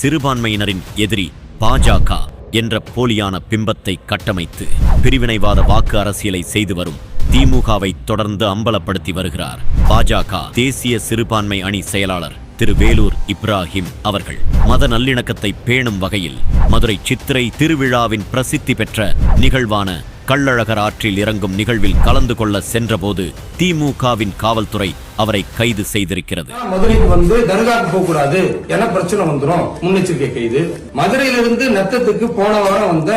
சிறுபான்மையினரின் எதிரி பாஜக என்ற போலியான பிம்பத்தை கட்டமைத்து பிரிவினைவாத வாக்கு அரசியலை செய்து வரும் திமுகவை தொடர்ந்து அம்பலப்படுத்தி வருகிறார் பாஜக தேசிய சிறுபான்மை அணி செயலாளர் திரு வேலூர் இப்ராஹிம் அவர்கள். மத நல்லிணக்கத்தை பேணும் வகையில் மதுரை சித்திரை திருவிழாவின் பிரசித்தி பெற்ற நிகழ்வான கள்ளழகர் ஆற்றில் இறங்கும் நிகழ்வில் கலந்து கொள்ள சென்றபோது திமுகவின் காவல்துறை அவரை கைது செய்திருக்கிறது. மதுரைக்கு வந்து தர்காக்கு போக கூடாது என பிரச்சனை வந்துடும் முன்னெச்சரிக்கை கைது. மதுரையிலிருந்து நத்தத்துக்கு போன வாரம் வந்த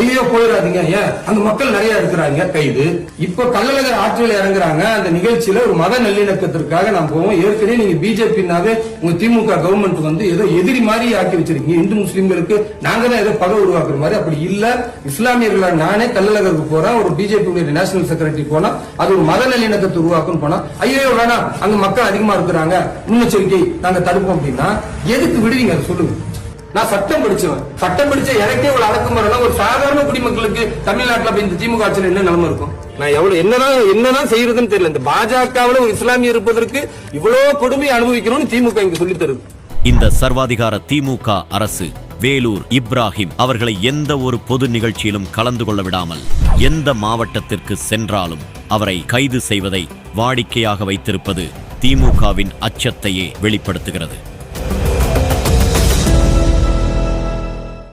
ஐயோ போயிடாதீங்க ஏன்? அந்த மக்கள் நிறைய இருக்கிறாங்க கைது. இப்ப கள்ளழகர் ஆற்றில் இறங்குறாங்க. அந்த நிகழ்ச்சியில ஒரு மத நல்லிணக்கத்திற்காக நாம் போவோம். ஏற்கனவே நீங்க பிஜேபினாவே உங்க திமுக கவர்மெண்ட் வந்து ஏதோ எதிரி மாதிரி ஆக்கி வச்சிருக்கீங்க. இந்து முஸ்லீம்களுக்கு நாங்க தான் ஏதோ பகை உருவாக்குற மாதிரி அப்படி இல்ல. இஸ்லாமியர்களா நானே கள்ளழகருக்கு போறேன். ஒரு பிஜேபி நேஷனல் செக்ரட்டரி போனா அது ஒரு மத நல்லிணக்கத்தை உருவாக்கும் போனா ஐயோ வேணா அங்க மக்கள் அதிகமா இருக்கிறாங்க. முன்னெச்சரிக்கை நாங்க தடுப்போம் அப்படின்னா எதுக்கு விடுவீங்க அதை சொல்லுங்க. நான் சட்டம் படிச்சவன். சட்டம் படிச்ச எனக்கே ஒரு அடக்குமுறைனா ஒரு சாதாரண குடிமக்களுக்கு தமிழ்நாட்டுல இந்த திமுக ஆட்சியில் என்ன நிலைமை இருக்கும்? நான் எவ்வளவு என்னதான் என்னதான் செய்யறதுன்னு தெரியல. இந்த பாஜகவுல ஒரு இஸ்லாமிய இருப்பதற்கு இவ்வளவு கொடுமையை அனுபவிக்கணும்னு திமுக இங்க சொல்லி தருது. இந்த சர்வாதிகார திமுக அரசு வேலூர் இப்ராஹிம் அவர்களை எந்த ஒரு பொது நிகழ்ச்சியிலும் கலந்து கொள்ள விடாமல் எந்த மாவட்டத்திற்கு சென்றாலும் அவரை கைது செய்வதை வாடிக்கையாக வைத்திருப்பது திமுகவின் அச்சத்தையே வெளிப்படுத்துகிறது.